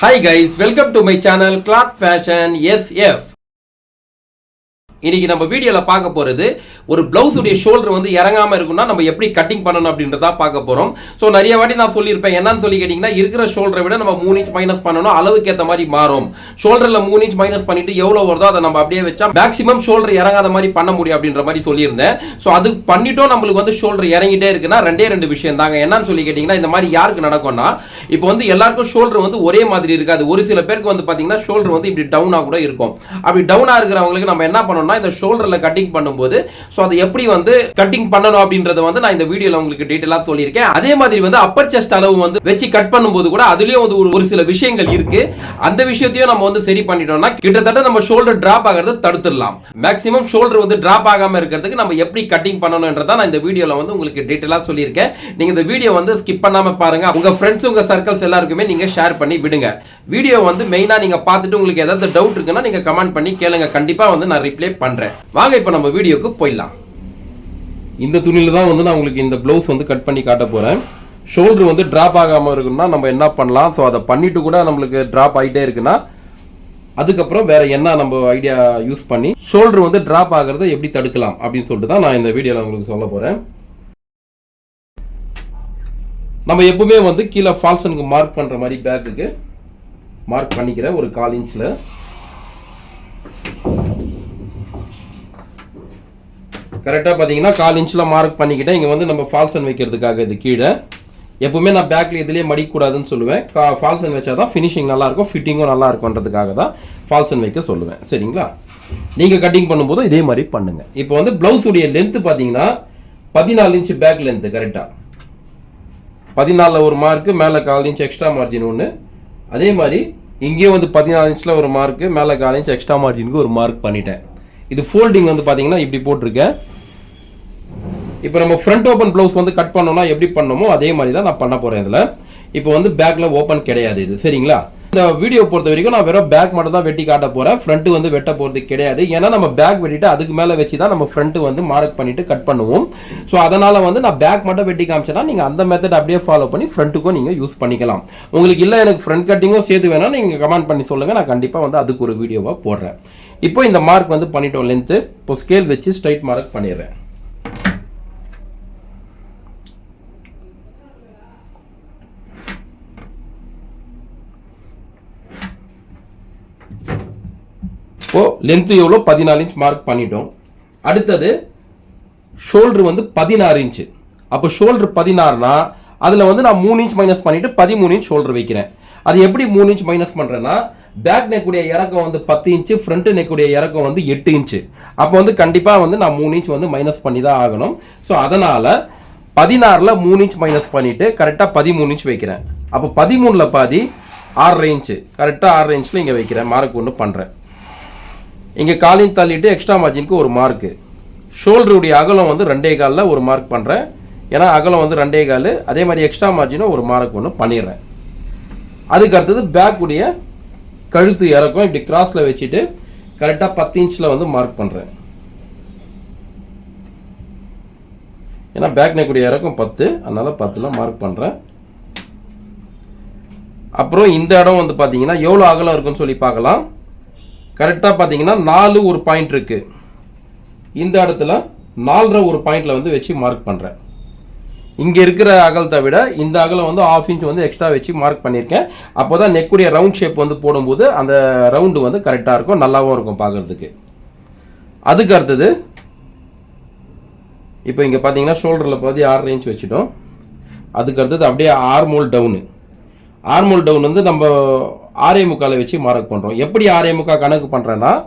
hi guys welcome to my channel cloth fashion S F இன்னைக்கு நம்ம வீடியோவில் பார்க்க போகிறது ஒரு பிளவுஸ் ஷோல்டர் வந்து இறங்காமல் இருக்குன்னா நம்ம எப்படி கட்டிங் பண்ணணும் அப்படின்றதா பார்க்க போகிறோம் ஸோ நிறைய வாட்டி நான் சொல்லியிருப்பேன். என்னன்னு சொல்லி கேட்டிங்கன்னா இருக்கிற ஷோல்டரை விட நம்ம மூணு இன்ச் மைனஸ் பண்ணணும். அளவுக்கு ஏற்ற மாதிரி மாறும். ஷோல்டரில் மூணு இன்ச் மைனஸ் பண்ணிட்டு எவ்வளோ வருதோ அதை நம்ம அப்படியே வச்சா மேக்ஸிமம் ஷோல்டர் இறங்காத மாதிரி பண்ண முடியும் அப்படின்ற மாதிரி சொல்லியிருந்தேன். ஸோ அது பண்ணிட்டோம். நம்மளுக்கு வந்து ஷோல்டர் இறங்கிட்டே இருக்குன்னா ரெண்டே ரெண்டு விஷயம் தாங்க. என்னன்னு சொல்லி கேட்டிங்கன்னா இந்த மாதிரி யாருக்கு நடக்கும்னா இப்போ வந்து எல்லாருக்கும் ஷோல்டர் வந்து ஒரே மாதிரி இருக்காது. ஒரு சில பேருக்கு வந்து பார்த்தீங்கன்னா ஷோல்டர் வந்து இப்படி டவுனாக கூட இருக்கும். அப்படி டவுனாக இருக்கிறவங்களுக்கு நம்ம என்ன பண்ணணும் இந்த ஷோல்டரில் கட்டிங் பண்ணும்போது ஸோ அதை எப்படி வந்து கட்டிங் பண்ணணும் அப்படின்றத வந்து நான் இந்த வீடியோவில் உங்களுக்கு டீட்டெயிலாக சொல்லியிருக்கேன். அதே மாதிரி வந்து அப்பர் செஸ்ட் அளவு வந்து வச்சு கட் பண்ணும்போது கூட அதுலேயும் வந்து ஒரு ஒரு சில விஷயங்கள் இருக்கு. அந்த விஷயத்தையும் நம்ம வந்து சரி பண்ணிட்டோம்னா கிட்டத்தட்ட நம்ம ஷோல்டர் டிராப் ஆகிறத தடுத்துடலாம். மேக்ஸிமம் ஷோல்டர் வந்து டிராப் ஆகாம இருக்கிறதுக்கு நம்ம எப்படி கட்டிங் பண்ணணும்ன்றத நான் இந்த வீடியோவில் வந்து உங்களுக்கு டீட்டெயிலாக சொல்லியிருக்கேன். நீங்கள் இந்த வீடியோ வந்து ஸ்கிப் பண்ணாம பாருங்க. உங்கள் ஃப்ரெண்ட்ஸ் உங்கள் சர்க்கிள்ஸ் எல்லாருக்குமே நீங்கள் ஷேர் பண்ணி விடுங்க. வீடியோ வந்து மெயினாக நீங்கள் பார்த்துட்டு உங்களுக்கு ஏதாவது டவுட் இருக்குன்னா நீங்கள் கமெண்ட் பண்ணி கேளுங்க. கண்டிப்பாக வந்து நான் ரிப்ளை பண்ணுறேன் வாங்க இப்போ நம்ம வீடியோக்கு போயிடலாம். இந்த துணியில் தான் வந்து நான் உங்களுக்கு இந்த ப்ளவுஸ் வந்து கட் பண்ணி காட்ட போகிறேன் ஷோல்டர் வந்து ட்ராப் ஆகாமல் இருக்குன்னா நம்ம என்ன பண்ணலாம்? ஸோ அதை பண்ணிட்டு கூட நம்மளுக்கு ட்ராப் ஆகிட்டே இருக்குன்னா அதுக்கப்புறம் வேற என்ன நம்ம ஐடியா யூஸ் பண்ணி ஷோல்டர் வந்து ட்ராப் ஆகிறத எப்படி தடுக்கலாம் அப்படின்னு சொல்லிட்டு தான் நான் இந்த வீடியோவில் உங்களுக்கு சொல்ல போகிறேன் நம்ம எப்பவுமே வந்து கீழே ஃபால்சனுக்கு மார்க் பண்ணுற மாதிரி பேக்குக்கு மார்க் பண்ணிக்கிறேன் ஒரு கால் இன்ச்சில் கரெக்டாக பார்த்தீங்கன்னா கால் இன்ச்சில் மார்க் பண்ணிக்கிட்டேன். இங்கே வந்து நம்ம ஃபால்சன் வைக்கிறதுக்காக இது கீழே. எப்பவுமே நான் பேக்கில் இதுலேயே மடிக்கக்கூடாதுன்னு சொல்லுவேன். கா ஃபால்சன் வச்சா தான் ஃபினிஷிங் நல்லாயிருக்கும் ஃபிட்டிங்கும் நல்லா இருக்கும்ன்றதுக்காக தான் ஃபால்சன் வைக்க சொல்லுவேன். சரிங்களா? நீங்கள் கட்டிங் பண்ணும்போது இதே மாதிரி பண்ணுங்கள் இப்போ வந்து ப்ளவுஸுடைய லென்த்து பார்த்தீங்கன்னா பதினாலு இன்ச் பேக் லென்த்து கரெக்டாக பதினாலில் ஒரு மார்க்கு மேலே கால் இன்ச் எக்ஸ்ட்ரா மார்ஜின் ஒன்று அதே மாதிரி இங்கேயும் வந்து பதினாலு இன்ச்சில் ஒரு மார்க்கு மேலே கால் இன்ச் எக்ஸ்ட்ரா மார்ஜினுக்கு ஒரு மார்க் பண்ணிட்டேன். இது ஃபோல்டிங் வந்து பார்த்தீங்கன்னா இப்படி போட்டிருக்கேன். இப்போ நம்ம ஃப்ரண்ட் ஓப்பன் ப்ளவுஸ் வந்து கட் பண்ணோம்னா எப்படி பண்ணோமோ அதே மாதிரி தான் நான் பண்ண போகிறேன் இதில். இப்போ வந்து பேக்கில் ஓப்பன் கிடையாது இது சரிங்களா? இந்த வீடியோ பொறுத்த வரைக்கும் நான் வெறும் பேக் மட்டும் தான் வெட்டி காட்ட போகிறேன் ஃப்ரண்ட்டு வந்து வெட்ட போகிறது கிடையாது. ஏன்னா நம்ம பேக் வெட்டிட்டு அதுக்கு மேலே வச்சு தான் நம்ம ஃப்ரண்ட்டு வந்து மார்க் பண்ணிட்டு கட் பண்ணுவோம். ஸோ அதனால் வந்து நான் பேக் மட்டும் வெட்டி காமிச்சேன்னா நீங்கள் அந்த மெத்தட் அப்படியே ஃபாலோ பண்ணி ஃப்ரண்ட்டுக்கும் நீங்கள் யூஸ் பண்ணிக்கலாம். உங்களுக்கு இல்லை எனக்கு ஃப்ரண்ட் கட்டிங்கும் சேர்த்து வேணால் நீங்கள் கமெண்ட் பண்ணி சொல்லுங்கள் நான் கண்டிப்பாக வந்து அதுக்கு ஒரு வீடியோவாக போடுறேன். இப்போ இந்த மார்க் வந்து பண்ணிட்டோம் லென்த்து இப்போ ஸ்கேல் வச்சு ஸ்ட்ரைட் மார்க் பண்ணிடுறேன். இப்போது லென்த்து எவ்வளோ? பதினாலு இன்ச் மார்க் பண்ணிட்டோம். அடுத்தது ஷோல்டர் வந்து பதினாறு இன்ச்சு அப்போ ஷோல்டர் பதினாறுனா அதில் வந்து நான் மூணு இன்ச் மைனஸ் பண்ணிவிட்டு பதிமூணு இன்ச் ஷோல்டர் வைக்கிறேன். அது எப்படி மூணு இன்ச் மைனஸ் பண்ணுறேன்னா பேக் நெக்குடைய இறக்கம் வந்து பத்து இன்ச்சு ஃப்ரண்ட் நெக்குடைய இறக்கம் வந்து எட்டு இன்ச்சு அப்போ வந்து கண்டிப்பாக வந்து நான் மூணு இன்ச் வந்து மைனஸ் பண்ணி தான் ஆகணும். ஸோ அதனால் பதினாறில் மூணு இன்ச் மைனஸ் பண்ணிவிட்டு கரெக்டாக பதிமூணு இன்ச் வைக்கிறேன். அப்போ பதிமூணில் பாதி ஆறரை இன்ச்சு கரெக்டாக ஆறரை இன்ச்சில் இங்கே வைக்கிறேன். மார்க் ஒன்று பண்ணுறேன் இங்கே காலையும் தள்ளிட்டு எக்ஸ்ட்ரா மார்ஜினுக்கு ஒரு மார்க்கு ஷோல்டருடைய அகலம் வந்து ரெண்டே காலில் ஒரு மார்க் பண்ணுறேன் ஏன்னா அகலம் வந்து ரெண்டே கால். அதே மாதிரி எக்ஸ்ட்ரா மார்ஜினும் ஒரு மார்க் ஒன்று பண்ணிடுறேன். அதுக்கு அடுத்தது பேக்குடைய கழுத்து இறக்கம் இப்படி கிராஸில் வச்சுட்டு கரெக்டாக பத்து இன்ச்சில் வந்து மார்க் பண்ணுறேன் ஏன்னா பேக் நெக்குடைய இறக்கம் பத்து. அதனால் பத்தில் மார்க் பண்ணுறேன் அப்புறம் இந்த இடம் வந்து பார்த்தீங்கன்னா எவ்வளோ அகலம் இருக்குன்னு சொல்லி பார்க்கலாம். கரெக்டாக பார்த்தீங்கன்னா நாலு ஒரு பாயிண்ட் இருக்குது இந்த இடத்துல நாலரை ஒரு பாயிண்டில் வந்து வச்சு மார்க் பண்ணுறேன் இங்கே இருக்கிற அகலத்தை விட இந்த அகலம் வந்து ஆஃப் இன்ச் வந்து எக்ஸ்ட்ரா வச்சு மார்க் பண்ணியிருக்கேன். அப்போ தான் நெக்குடைய ரவுண்ட் ஷேப் வந்து போடும்போது அந்த ரவுண்டு வந்து கரெக்டாக இருக்கும் நல்லாவும் இருக்கும் பார்க்குறதுக்கு. அதுக்கு அடுத்தது இப்போ இங்கே பார்த்தீங்கன்னா ஷோல்டரில் பாதி ஆறு இன்ச் வச்சுட்டோம். அதுக்கு அடுத்தது அப்படியே ஆர்மோல் டவுனு ஆர்மோல் டவுன் வந்து நம்ம ஆரே முக்காலை வச்சு மார்க் பண்ணுறோம் எப்படி ஆரே கணக்கு பண்ணுறேன்னா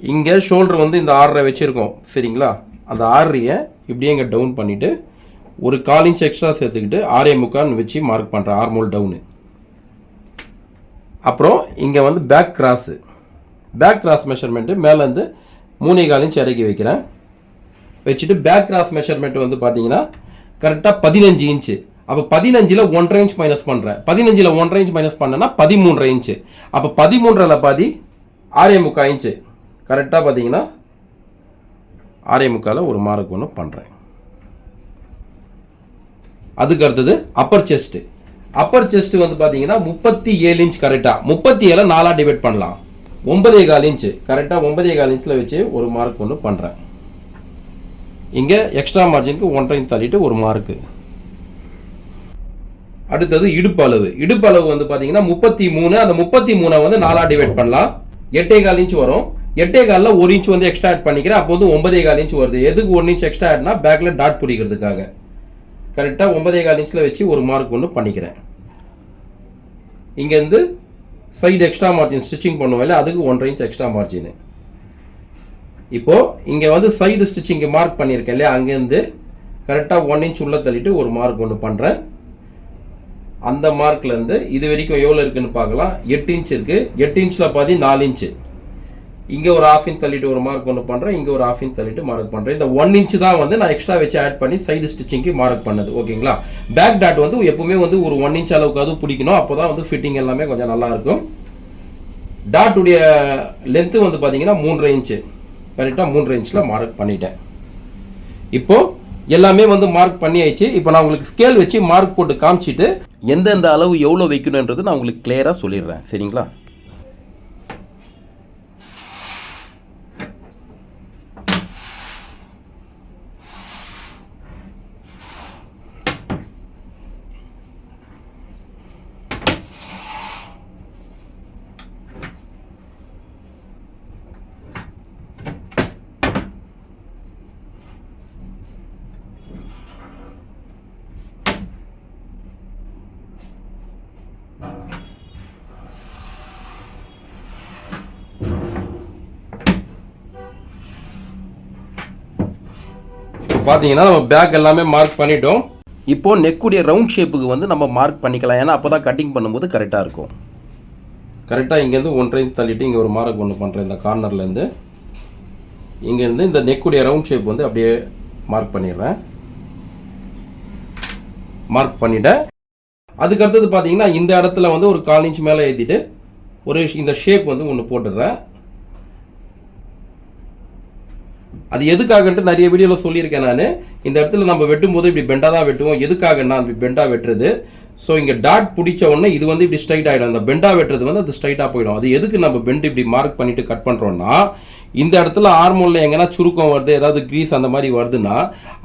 இங்கே ஷோல்டர் வந்து இந்த ஆறரை வச்சுருக்கோம். சரிங்களா? அந்த ஆறரையை இப்படியே இங்கே டவுன் பண்ணிவிட்டு ஒரு கால் இன்ச் எக்ஸ்ட்ரா சேர்த்துக்கிட்டு ஆரே வச்சு மார்க் பண்ணுறேன் ஆர்மோல் டவுனு அப்புறம் இங்கே வந்து back cross back cross measurement மேலேருந்து மூணே கால் இன்ச் இறக்கி வைக்கிறேன். வச்சுட்டு பேக் கிராஸ் மெஷர்மெண்ட் வந்து பார்த்தீங்கன்னா கரெக்டாக பதினஞ்சு இன்ச்சு அப்போ பதினஞ்சில் ஒன்றரை இன்ச் மைனஸ் பண்ணுறேன் பதினஞ்சில் ஒன்றரை இன்ச் மைனஸ் பண்ணேன்னா பதிமூன்றரை இன்ச்சு அப்போ பதிமூன்றில் பாதி ஆறே முக்கால் இன்ச்சு கரெக்டாக பார்த்தீங்கன்னா ஆறே முக்கால ஒரு மார்க் ஒன்று பண்ணுறேன் அதுக்கு அடுத்தது அப்பர் செஸ்ட்டு அப்பர் செஸ்ட் வந்து பார்த்தீங்கன்னா முப்பத்தி ஏழு இன்ச் கரெக்டாக முப்பத்தி ஏழை நாலாக டிவைட் பண்ணலாம். ஒன்பதே கால் இன்ச் கரெக்டாக ஒன்பதே கால் இன்ச்சில் வச்சு ஒரு மார்க் ஒன்று பண்ணுறேன் இங்கே எக்ஸ்ட்ரா மார்ஜினுக்கு ஒன்றரை தள்ளிட்டு ஒரு மார்க்கு அடுத்தது இடுப்பு அளவு. இடுப்பு அளவு வந்து பார்த்தீங்கன்னா முப்பத்தி மூணு. அந்த முப்பத்தி மூணை வந்து நாலா டிவைட் பண்ணலாம். எட்டே கால் இன்ச் வரும். எட்டே காலில் ஒரு இன்ச் வந்து எக்ஸ்ட்ரா ஆட் பண்ணிக்கிறேன். அப்போ வந்து ஒன்பதே கால் இன்ச் வருது. எதுக்கு ஒன் இன்ச் எக்ஸ்ட்ரா ஆட்னா பேக்கில் டாட் பிடிக்கிறதுக்காக. கரெக்டாக ஒன்பதே கால் இன்ச்சில் வச்சு ஒரு மார்க் ஒன்று பண்ணிக்கிறேன். இங்கேருந்து சைடு எக்ஸ்ட்ரா மார்ஜின் ஸ்டிச்சிங் பண்ணுவோம்ல அதுக்கு ஒன்றரை இன்ச் எக்ஸ்ட்ரா மார்ஜின் இப்போது இங்கே வந்து சைடு ஸ்டிச்சிங் மார்க் பண்ணியிருக்கேன் இல்லையா? அங்கேருந்து கரெக்டாக ஒன் இன்ச் உள்ளே தள்ளிட்டு ஒரு மார்க் ஒன்று பண்ணுறேன் அந்த மார்க்ல இருந்து இது வரைக்கும் எவ்வளோ இருக்குதுன்னு பார்க்கலாம். எட்டு இன்ச் இருக்குது எட்டு இன்ச்சில் பாதி நாலு இன்ச்சு இங்கே ஒரு ஆஃப் இன்ச் தள்ளிட்டு ஒரு மார்க் ஒன்று பண்ணுறேன் இங்கே ஒரு ஆஃப் இன்ச் தள்ளிட்டு மார்க் பண்ணுறேன் இந்த ஒன் இன்ச் தான் வந்து நான் எக்ஸ்ட்ரா வச்சு ஆட் பண்ணி சைடு ஸ்டிச்சிங்க்கு மார்க் பண்ணது. ஓகேங்களா பேக் டாட் வந்து எப்பவுமே வந்து ஒரு ஒன் இன்ச் அளவுக்காவது பிடிக்கணும். அப்போ தான் வந்து ஃபிட்டிங் எல்லாமே கொஞ்சம் நல்லாயிருக்கும் டாட்டுடைய டாட் உடைய லென்த்து வந்து பார்த்தீங்கன்னா மூன்றரை இன்ச்சு கரெக்டாக மூன்றரை இன்ச்சில் மார்க் பண்ணிட்டேன். இப்போது எல்லாமே வந்து மார்க் பண்ணியாச்சு. இப்போ நான் உங்களுக்கு ஸ்கேல் வச்சு மார்க் போட்டு காமிச்சிட்டு எந்தெந்த அளவு எவ்வளோ வைக்கணுன்றது நான் உங்களுக்கு கிளியராக சொல்லிடுறேன். சரிங்களா? பார்த்தீங்கன்னா நம்ம பேக் எல்லாமே மார்க் பண்ணிட்டோம். இப்போ நெக்குடைய ரவுண்ட் ஷேப்புக்கு வந்து நம்ம மார்க் பண்ணிக்கலாம். ஏன்னா அப்போ தான் கட்டிங் பண்ணும்போது கரெக்டாக இருக்கும். கரெக்டாக இங்கேருந்து ஒன்றரை தள்ளிட்டு இங்கே ஒரு மார்க் ஒன்று பண்ணுறேன் இந்த கார்னர்லேருந்து இங்கேருந்து இந்த நெக்குடைய ரவுண்ட் ஷேப் வந்து அப்படியே மார்க் பண்ணிடுறேன். மார்க் பண்ணிட்டேன் அதுக்கு அடுத்தது பார்த்தீங்கன்னா இந்த இடத்துல வந்து ஒரு கால் இன்ச் மேலே ஏற்றிட்டு ஒரு இந்த ஷேப் வந்து ஒன்று போட்டுடுறேன். அது எதுக்காகன்ட்டு நிறைய வீடியோவில் சொல்லியிருக்கேன் நான். இந்த இடத்துல நம்ம வெட்டும் போது இப்படி பெண்டாக தான் வெட்டுவோம். எதுக்காகன்னா இப்படி பெண்டாக வெட்டுறது. ஸோ இங்கே டாட் பிடிச்ச உடனே இது வந்து இப்படி ஸ்ட்ரைட் ஆகிடும் அந்த பெண்டாக வெட்டுறது வந்து அது ஸ்ட்ரைட்டாக போயிடும். அது எதுக்கு நம்ம பெண்ட் இப்படி மார்க் பண்ணிட்டு கட் பண்ணுறோம்னா இந்த இடத்துல ஹார்மோனில் எங்கன்னா சுருக்கம் வருது ஏதாவது க்ரீஸ் அந்த மாதிரி வருதுன்னா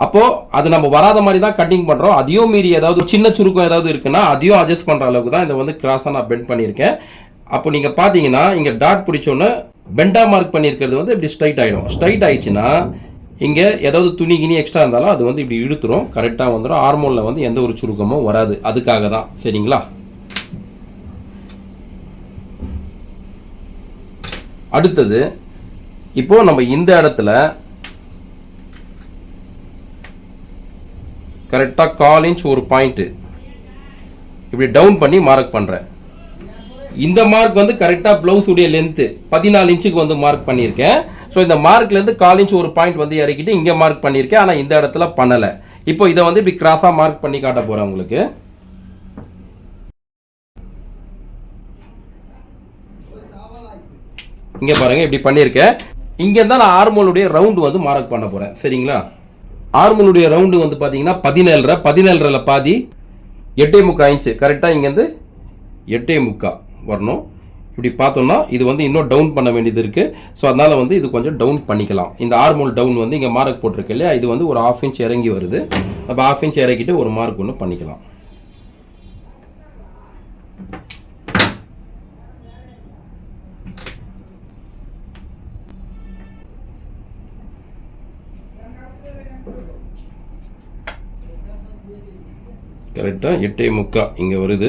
அப்போது அது நம்ம வராத மாதிரி தான் கட்டிங் பண்ணுறோம் அதையும் மீறி ஏதாவது சின்ன சுருக்கம் ஏதாவது இருக்குன்னா அதையும் அட்ஜஸ்ட் பண்ணுற அளவுக்கு தான் இதை வந்து கிராஸாக நான் பெண்ட் பண்ணியிருக்கேன். அப்போ நீங்கள் பார்த்தீங்கன்னா இங்கே டாட் பிடிச்சோன்னு பெண்டா மார்க் பண்ணியிருக்கிறது வந்து இப்படி ஸ்ட்ரைட் ஆகிடும் ஸ்ட்ரைட் ஆயிடுச்சுன்னா இங்கே ஏதாவது துணி கிணி எக்ஸ்ட்ரா இருந்தாலும் அது வந்து இப்படி இழுத்துரும். கரெக்டாக வந்துடும் ஹார்மோனில் வந்து எந்த ஒரு சுருக்கமும் வராது. அதுக்காக தான். சரிங்களா? அடுத்தது இப்போ நம்ம இந்த இடத்துல கரெக்டாக கால் இன்ச் ஒரு பாயிண்ட்டு இப்படி டவுன் பண்ணி மார்க் பண்ணுறேன் இந்த மார்க் வந்து கரெக்டாக ப்ளவுஸ் உடைய லென்த்து பதினாலு இன்ச்சுக்கு வந்து மார்க் பண்ணியிருக்கேன். ஸோ இந்த மார்க்லேருந்து கால் இன்ச் ஒரு பாயிண்ட் வந்து இறக்கிட்டு இங்கே மார்க் பண்ணியிருக்கேன். ஆனால் இந்த இடத்துல பண்ணலை. இப்போ இதை வந்து இப்படி கிராஸாக மார்க் பண்ணி காட்ட போகிறேன் உங்களுக்கு. இங்கே பாருங்க இப்படி பண்ணியிருக்கேன். இங்கே தான் நான் ஆர்மோலுடைய ரவுண்டு வந்து மார்க் பண்ண போகிறேன் சரிங்களா? ஆர்மோலுடைய ரவுண்டு வந்து பார்த்தீங்கன்னா பதினேழரை பதினேழரை பாதி எட்டே முக்கா இன்ச்சு. கரெக்டாக இங்கேருந்து எட்டே முக்கால். வரணும். இப்படி பார்த்தோம்னா இது வந்து இன்னும் டவுன் பண்ண வேண்டியது இருக்குது ஸோ அதனால் வந்து இது கொஞ்சம் டவுன் பண்ணிக்கலாம். இந்த ஆர்மோல் டவுன் வந்து இங்கே மார்க் போட்டிருக்கு இல்லையா? இது வந்து ஒரு ஆஃப் இன்ச் இறங்கி வருது. அப்போ ஆஃப் இன்ச் இறக்கிட்டு ஒரு மார்க் ஒன்று பண்ணிக்கலாம். கரெக்டாக எட்டே முக்கா இங்கே வருது.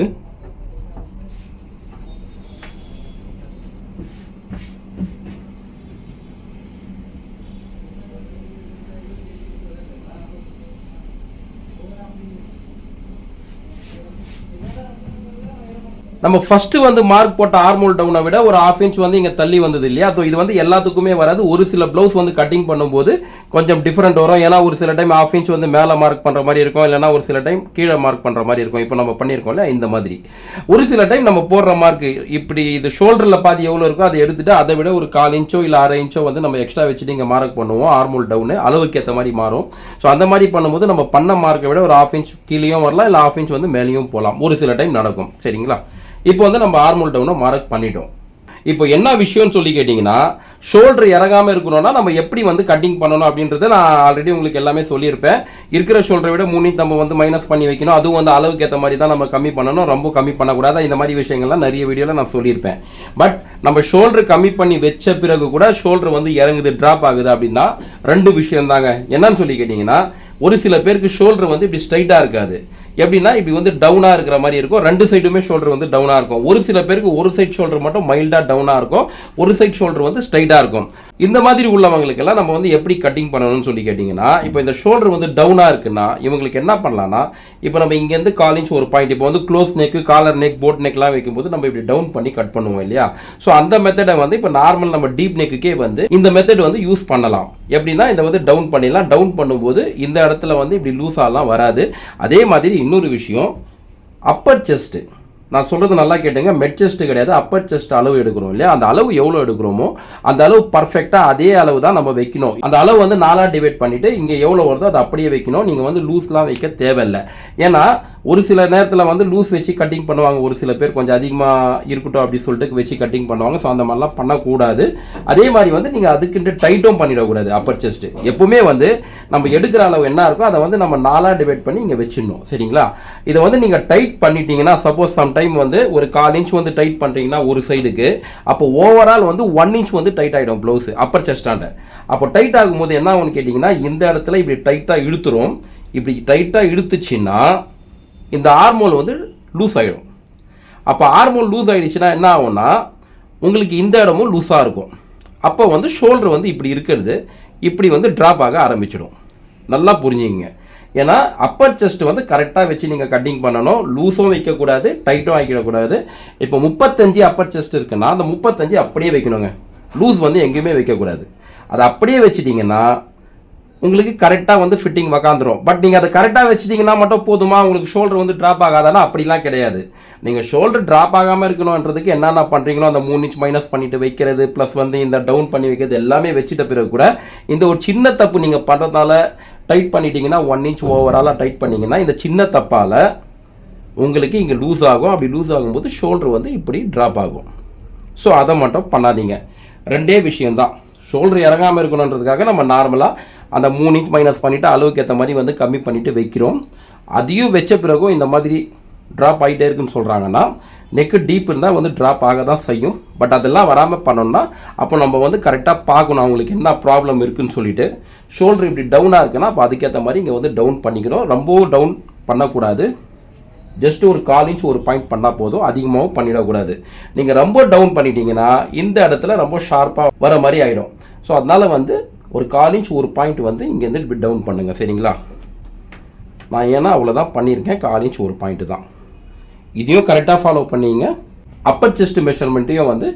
நம்ம ஃபர்ஸ்ட் வந்து மார்க் போட்ட ஆர்மோல் டவுனை விட ஒரு ஆஃப் இன்ச் வந்து இங்கே தள்ளி வந்தது இல்லையா? ஸோ இது வந்து எல்லாத்துக்குமே வராது. ஒரு சில ப்ளவுஸ் வந்து கட்டிங் பண்ணும்போது கொஞ்சம் டிஃப்ரெண்ட் வரும். ஏன்னா ஒரு சில டைம் ஆஃப் இன்ச் வந்து மேலே மார்க் பண்ணுற மாதிரி இருக்கும். இல்லைன்னா ஒரு சில டைம் கீழே மார்க் பண்ணுற மாதிரி இருக்கும். இப்போ நம்ம பண்ணியிருக்கோம்ல இந்த மாதிரி. ஒரு சில டைம் நம்ம போடுற மார்க் இப்படி இது ஷோல்டரில் பாதி எவ்வளோ இருக்கோ அதை எடுத்துட்டு அதை விட ஒரு கால் இன்ச்சோ இல்லை அரை இன்ச்சோ வந்து நம்ம எக்ஸ்ட்ரா வச்சுட்டு இங்கே மார்க் பண்ணுவோம். ஆர்மோல் டவுனு அளவுக்கு ஏற்ற மாதிரி மாறும். ஸோ அந்த மாதிரி பண்ணும்போது நம்ம பண்ண மார்க்கை விட ஒரு ஆஃப் இன்ச் கீழேயும் வரலாம். இல்லை ஆஃப் இன்ச் வந்து மேலேயும் போகலாம். ஒரு சில டைம் நடக்கும். சரிங்களா? இப்போ வந்து நம்ம ஆர்மல் டவுனை மார்க் பண்ணிட்டோம். இப்போ என்ன விஷயம்னு சொல்லி கேட்டிங்கன்னா ஷோல்டர் இறங்காமல் இருக்கணும்னா நம்ம எப்படி வந்து கட்டிங் பண்ணணும் அப்படின்றத நான் ஆல்ரெடி உங்களுக்கு எல்லாமே சொல்லியிருப்பேன். இருக்கிற ஷோல்டரை விட மூணு நம்ம வந்து மைனஸ் பண்ணி வைக்கணும். அதுவும் வந்து அளவுக்கு ஏற்ற மாதிரி தான் நம்ம கம்மி பண்ணணும். ரொம்ப கம்மி பண்ணக்கூடாது. இந்த மாதிரி விஷயங்கள்லாம் நிறைய வீடியோவில் நான் சொல்லியிருப்பேன். பட் நம்ம ஷோல்டர் கம்மி பண்ணி வச்ச பிறகு கூட ஷோல்டர் வந்து இறங்குது ட்ராப் ஆகுது அப்படின்னா ரெண்டு விஷயம் தாங்க என்னன்னு சொல்லி கேட்டிங்கன்னா ஒரு சில பேருக்கு ஷோல்டர் வந்து இப்படி ஸ்ட்ரைட்டாக இருக்காது. எப்படின்னா இப்படி வந்து டவுனாக இருக்கிற மாதிரி இருக்கும். ரெண்டு சைடுமே ஷோல்டர் வந்து டவுனாக இருக்கும். ஒரு சில பேருக்கு ஒரு சைட் ஷோல்டர் மட்டும் மைல்டாக டவுனாக இருக்கும். ஒரு சைட் ஷோல்டர் வந்து ஸ்ட்ரைட்டாக இருக்கும். இந்த மாதிரி உள்ளவங்களுக்கெல்லாம் நம்ம வந்து எப்படி கட்டிங் பண்ணணும்னு சொல்லி கேட்டிங்கன்னா இப்போ இந்த ஷோல்டர் வந்து டவுனாக இருக்குன்னா இவங்களுக்கு என்ன பண்ணலாம்னா இப்போ நம்ம இங்கேருந்து கால் இன்ச் ஒரு பாயிண்ட் இப்போ வந்து close neck collar neck boat நெக்லாம் வைக்கும்போது நம்ம இப்படி டவுன் பண்ணி கட் பண்ணுவோம் இல்லையா? ஸோ அந்த மெத்தடை வந்து இப்போ நார்மல் நம்ம டீப் நெக்குக்கே வந்து இந்த மெத்தட் வந்து யூஸ் பண்ணலாம். எப்படின்னா இதை வந்து டவுன் பண்ணிடலாம். டவுன் பண்ணும்போது இந்த இடத்துல வந்து இப்படி லூஸ் ஆகலாம் வராது. அதே மாதிரி இன்னொரு விஷயம் அப்பர் செஸ்ட்டு நான் சொல்கிறது நல்லா கேட்டுங்க. மெட் செஸ்ட்டு கிடையாது. அப்பர் செஸ்ட் அளவு எடுக்கிறோம் இல்லையா? அந்த அளவு எவ்வளோ எடுக்கிறோமோ அந்த அளவு பர்ஃபெக்டாக அதே அளவு தான் நம்ம வைக்கணும். அந்த அளவு வந்து நாலாக டிவைட் பண்ணிவிட்டு இங்கே எவ்வளோ வருதோ அதை அப்படியே வைக்கணும். நீங்கள் வந்து லூஸ்லாம் வைக்க தேவையில்லை. ஏன்னா ஒரு சில நேரத்தில் வந்து லூஸ் வச்சு கட்டிங் பண்ணுவாங்க. ஒரு சில பேர் கொஞ்சம் அதிகமாக இருக்கட்டும் அப்படி சொல்லிட்டு வச்சு கட்டிங் பண்ணுவாங்க. ஸோ அந்த மாதிரிலாம் பண்ணக்கூடாது. அதே மாதிரி வந்து நீங்கள் அதுக்குன்ட்டு டைட்டும் பண்ணிடக்கூடாது அப்பர் செஸ்ட்டு எப்பவுமே வந்து நம்ம எடுக்கிற அளவு என்ன இருக்கோ அதை வந்து நம்ம நாலாக டிவைட் பண்ணி இங்கே வச்சிடணும். சரிங்களா? இதை வந்து நீங்கள் டைட் பண்ணிட்டீங்கன்னா சப்போஸ் சம் டைம் வந்து ஒரு கால் இன்ச் வந்து டைட் பண்ணுறீங்கன்னா ஒரு சைடுக்கு அப்போ ஓவரால் வந்து ஒன் இன்ச் வந்து டைட் ஆகிடும் ப்ளவுஸ் அப்பர் செஸ்டாண்ட அப்போ டைட் ஆகும்போது என்ன ஆகும்னு கேட்டிங்கன்னா இந்த இடத்துல இப்படி டைட்டாக இழுத்துரும். இப்படி டைட்டாக இழுத்துச்சின்னா இந்த ஆர்மோல் வந்து லூஸ் ஆகிடும் அப்போ ஆர்மோல் லூஸ் ஆகிடுச்சுன்னா என்ன ஆகும்னா உங்களுக்கு இந்த இடமும் லூஸாக இருக்கும். அப்போ வந்து ஷோல்டர் வந்து இப்படி இருக்கிறது இப்படி வந்து ட்ராப் ஆக ஆரம்பிச்சிடும். நல்லா புரிஞ்சுங்க ஏன்னா அப்பர் செஸ்ட் வந்து கரெக்டாக வச்சு நீங்கள் கட்டிங் பண்ணணும். லூஸும் வைக்கக்கூடாது டைட்டும் வைக்கக்கூடாது இப்போ முப்பத்தஞ்சு அப்பர் செஸ்ட் இருக்குன்னா அந்த முப்பத்தஞ்சு அப்படியே வைக்கணுங்க. லூஸ் வந்து எங்கேயுமே வைக்கக்கூடாது. அதை அப்படியே வச்சிட்டிங்கன்னா உங்களுக்கு கரெக்டாக வந்து ஃபிட்டிங் உக்காந்துரும். பட் நீங்கள் அதை கரெக்டாக வச்சிட்டிங்கன்னா மட்டும் போதுமா? உங்களுக்கு ஷோல்டர் வந்து ட்ராப் ஆகாதானா? அப்படிலாம் கிடையாது. நீங்கள் ஷோல்டர் ட்ராப் ஆகாமல் இருக்கணுன்றதுக்கு என்னென்ன பண்ணுறீங்களோ அந்த மூணு இன்ச் மைனஸ் பண்ணிட்டு வைக்கிறது ப்ளஸ் வந்து இந்த டவுன் பண்ணி வைக்கிறது எல்லாமே வச்சுட்ட பிறகு கூட இந்த ஒரு சின்ன தப்பு நீங்கள் பண்ணுறதால டைட் பண்ணிட்டீங்கன்னா ஒன் இன்ச் ஓவராலாக டைட் பண்ணிங்கன்னா இந்த சின்ன தப்பால் உங்களுக்கு இங்கே லூஸ் ஆகும். அப்படி லூஸ் ஆகும்போது ஷோல்டர் வந்து இப்படி ட்ராப் ஆகும். ஸோ அதை மட்டும் பண்ணாதீங்க. ரெண்டே விஷயம்தான். ஷோல்டர் இறங்காமல் இருக்கணுன்றதுக்காக நம்ம நார்மலாக அந்த மூணு இன்ச் மைனஸ் பண்ணிவிட்டு அளவுக்கு ஏற்ற மாதிரி வந்து கம்மி பண்ணிவிட்டு வைக்கிறோம். அதையும் வச்ச பிறகும் இந்த மாதிரி ட்ராப் ஆகிட்டே இருக்குன்னு சொல்கிறாங்கன்னா நெக்கு டீப் இருந்தால் வந்து ட்ராப் ஆக தான் செய்யும். பட் அதெல்லாம் வராமல் பண்ணோம்னா அப்போ நம்ம வந்து கரெக்டாக பார்க்கணும். அவங்களுக்கு என்ன ப்ராப்ளம் இருக்குன்னு சொல்லிட்டு ஷோல்டர் இப்படி டவுனாக இருக்குன்னா அப்போ அதுக்கேற்ற மாதிரி இங்கே வந்து டவுன் பண்ணிக்கிறோம். ரொம்பவும் டவுன் பண்ணக்கூடாது. ஜஸ்ட் ஒரு கால் இன்ச் ஒரு பாயிண்ட் பண்ணால் போதும். அதிகமாகவும் பண்ணிடக்கூடாது. நீங்கள் ரொம்ப டவுன் பண்ணிட்டீங்கன்னா இந்த இடத்துல ரொம்ப ஷார்ப்பாக வர மாதிரி ஆகிடும் ஸோ அதனால் வந்து ஒரு கால் இன்ச் ஒரு பாயிண்ட் வந்து இங்கேருந்து இப்படி டவுன் பண்ணுங்கள் சரிங்களா? நான் ஏன்னா அவ்வளோதான் பண்ணியிருக்கேன். கால் இன்ச் ஒரு பாயிண்ட்டு தான். இதையும் கரெக்டாக ஃபாலோ பண்ணிங்க. அப்பர் செஸ்ட் மெஷர்மெண்ட்டையும் வந்து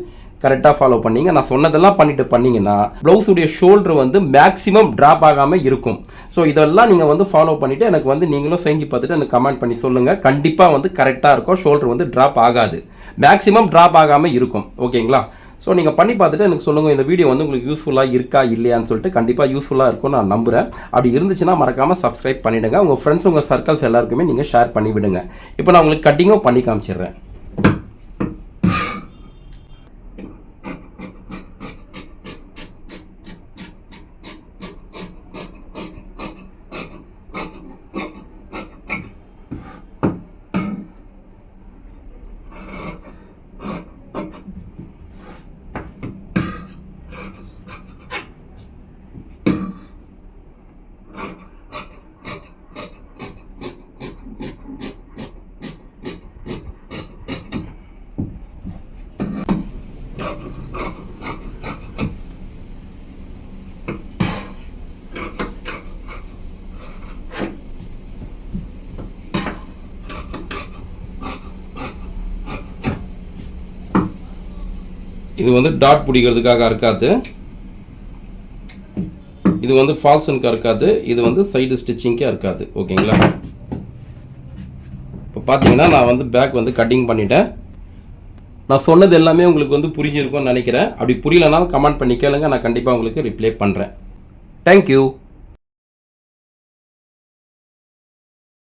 கரெக்டாக ஃபாலோ பண்ணீங்க. நான் சொன்னதெல்லாம் பண்ணிட்டு பண்ணீங்கன்னா ப்ளவுஸுடைய ஷோல்டர் வந்து மேக்ஸிமம் ட்ராப் ஆகாமல் இருக்கும். ஸோ இதெல்லாம் நீங்கள் வந்து ஃபாலோ பண்ணிவிட்டு எனக்கு வந்து நீங்களும் செஞ்சு பார்த்துட்டு எனக்கு கமெண்ட் பண்ணி சொல்லுங்கள் கண்டிப்பாக வந்து கரெக்டாக இருக்கும். ஷோல்டர் வந்து ட்ராப் ஆகாது. மேக்ஸிமம் ட்ராப் ஆகாமல் இருக்கும். ஓகேங்களா? ஸோ நீங்கள் பண்ணி பார்த்துட்டு எனக்கு சொல்லுங்கள் இந்த வீடியோ வந்து உங்களுக்கு யூஸ்ஃபுல்லாக இருக்கா இல்லையான்னு சொல்லிட்டு கண்டிப்பாக யூஸ்ஃபுல்லாக இருக்கும் நான் நம்புகிறேன் அப்படி இருந்துச்சுன்னா மறக்காமல் சப்ஸ்கிரைப் பண்ணிவிடுங்க உங்கள் ஃப்ரெண்ட்ஸ் உங்கள் சர்க்கிள்ஸ் எல்லாருக்குமே நீங்கள் ஷேர் பண்ணிவிடுங்க. இப்போ நான் உங்களுக்கு கட்டிங்கும் பண்ணி காமிச்சிடுறேன். இது வந்து டாட் பிடிக்கிறதுக்காக இருக்காது இது வந்து ஃபால்ஸனுக்காக இருக்காது இது வந்து சைடு ஸ்டிச்சிங்க்காக இருக்காது ஓகேங்களா? இப்போ பார்த்தீங்கன்னா நான் வந்து பேக் வந்து கட்டிங் பண்ணிட்டேன். நான் சொன்னது எல்லாமே உங்களுக்கு வந்து புரிஞ்சிருக்கும்னு நினைக்கிறேன். அப்படி புரியலனாலும் கமெண்ட் பண்ணி கேளுங்க. நான் கண்டிப்பாக உங்களுக்கு ரிப்ளை பண்ணுறேன் தேங்க்யூ